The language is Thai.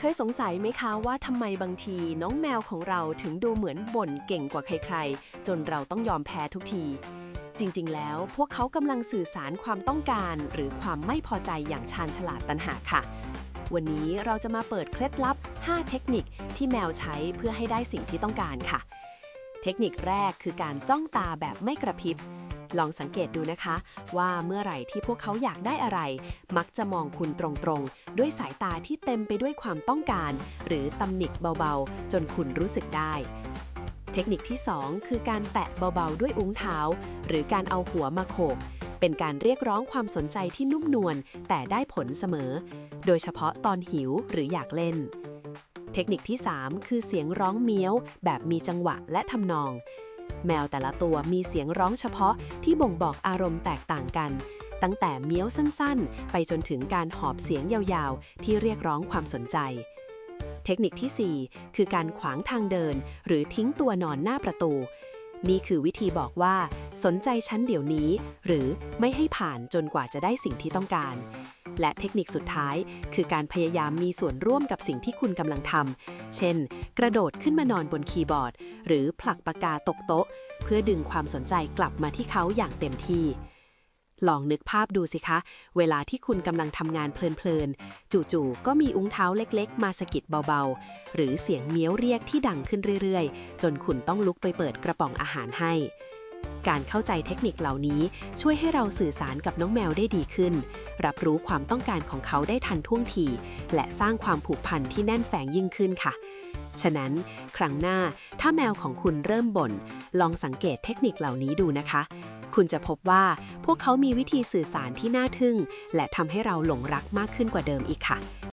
เคยสงสัยไหมคะว่าทำไมบางทีน้องแมวของเราถึงดูเหมือนบ่นเก่งกว่าใครๆ จนเราต้องยอมแพ้ทุกที จริงๆ แล้วพวกเขากำลังสื่อสารความต้องการหรือความไม่พอใจอย่างชาญฉลาดตันหากค่ะ วันนี้เราจะมาเปิดเคล็ดลับ 5 เทคนิคที่แมวใช้เพื่อให้ได้สิ่งที่ต้องการค่ะ เทคนิคแรกคือการจ้องตาแบบไม่กระพริบ ลองสังเกตดูนะคะ ว่าเมื่อไหร่ที่พวกเขาอยากได้อะไร มักจะมองคุณตรงๆ ด้วยสายตาที่เต็มไปด้วยความต้องการ หรือตำหนิเบาๆ จนคุณรู้สึกได้ เทคนิคที่ 2 คือการแตะเบาๆ ด้วยอุ้งเท้า หรือการเอาหัวมาโขกเป็นการเรียกร้องความสนใจที่นุ่มนวลแต่ได้ผลเสมอ โดยเฉพาะตอนหิวหรืออยากเล่น เทคนิคที่ 3 คือเสียงร้องเมี้ยว แบบมีจังหวะและทำนอง แมวแต่ละตัวมีเสียงร้องเฉพาะที่บ่งบอกอารมณ์แตกต่างกัน ตั้งแต่เมี้ยวสั้นๆ ไปจนถึงการหอบเสียงยาวๆ ที่เรียกร้องความสนใจ เทคนิคทีสี่4 คือการขวางทางเดิน หรือทิ้งตัวนอนหน้าประตู นี่คือวิธีบอกว่า สนใจฉันเดี๋ยวนี้ หรือไม่ให้ผ่านจนกว่าจะได้สิ่งที่ต้องการ และเทคนิคสุดท้าย คือการพยายามมีส่วนร่วมกับสิ่งที่คุณกำลังทำ เช่น กระโดดขึ้นมานอนบนคีย์บอร์ด หรือผลักปากกาตกโต๊ะ เพื่อดึงความสนใจกลับมาที่เขาอย่างเต็มที่ ลองนึกภาพดูสิคะ เวลาที่คุณกำลังทำงานเพลินๆ จู่ๆ ก็มีอุ้งเท้าเล็กๆ มาสะกิดเบาๆ หรือเสียงเมี้ยวเรียกที่ดังขึ้นเรื่อยๆ จนคุณต้องลุกไปเปิดกระป๋องอาหารให้ การเข้าใจเทคนิคเหล่านี้ช่วยให้เราสื่อสารกับน้องแมวได้ดีขึ้น รับรู้ความต้องการของเขาได้ทันท่วงที และสร้างความผูกพันที่แน่นแฝงยิ่งขึ้นค่ะ ฉะนั้น ครั้งหน้าถ้าแมวของคุณเริ่มบ่น ลองสังเกตเทคนิคเหล่านี้ดูนะคะ คุณจะพบว่าพวกเขามีวิธีสื่อสารที่น่าทึ่ง และทำให้เราหลงรักมากขึ้นกว่าเดิมอีกค่ะ